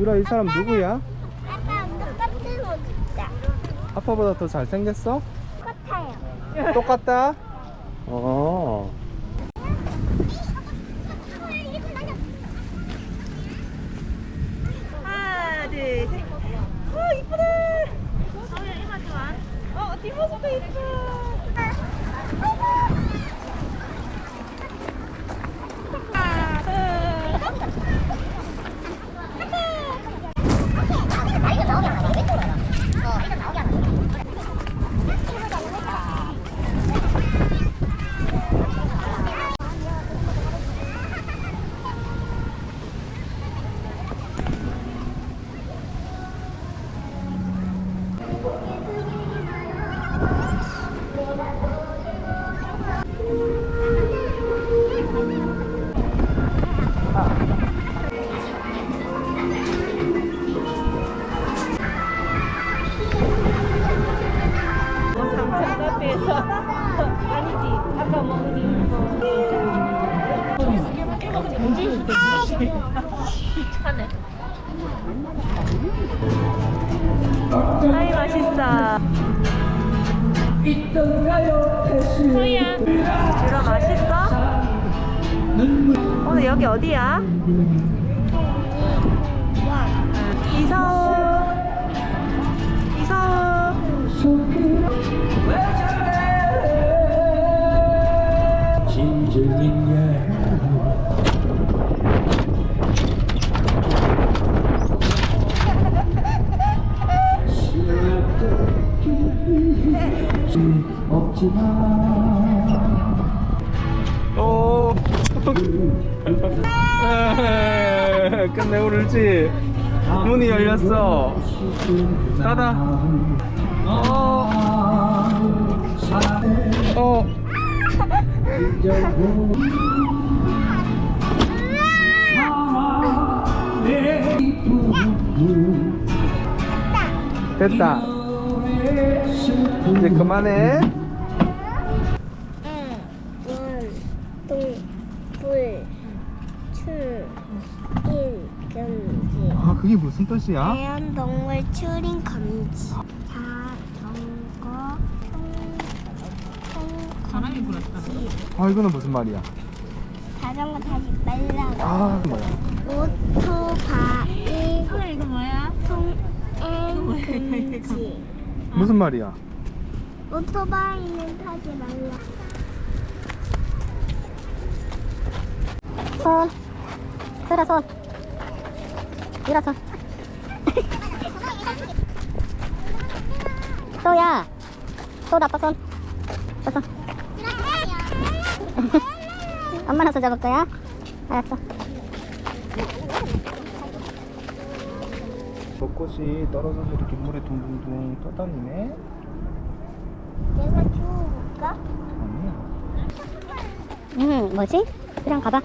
유라 이 사람 누구야? 아빠 엄청 깜짝 놀랐다. 아빠보다 더 잘생겼어? 똑같아요. 똑같다? 어 하나, 둘, 셋. 와, 이쁘다. 어, 뒷모습도 어, 이쁘다. 페에서 아니지. 아까 먹은 하네. 아이 맛있어 소희야. 유라 맛있어? 오늘 여기 어디야? 오. 에이, 끝내 울지. 문이 열렸어. 어. 어. 됐다. 이제 그만해. 응. 원, 동, 불, 출, 인, 금지. 아, 그게 무슨 뜻이야? 애완동물 출인 금지. 자 통, 바람이 불었다. 아, 이거는 무슨 말이야? 자전거 타지 말라고. 아, 뭐야? 오토바이, 소희야 이거 뭐야? 통행 금지. 무슨 말이야? 오토바이는 타지 말라. 손. 들어 손. 손. 소야. 손 아빠 손. 아빠 손. 엄마랑 손 잡을 거야? 알았어. 벚꽃이 떨어져서 이렇게 물에 둥둥둥 떠다니네? 내가 주워볼까? 아니야. 음, 뭐지? 그냥 가봐.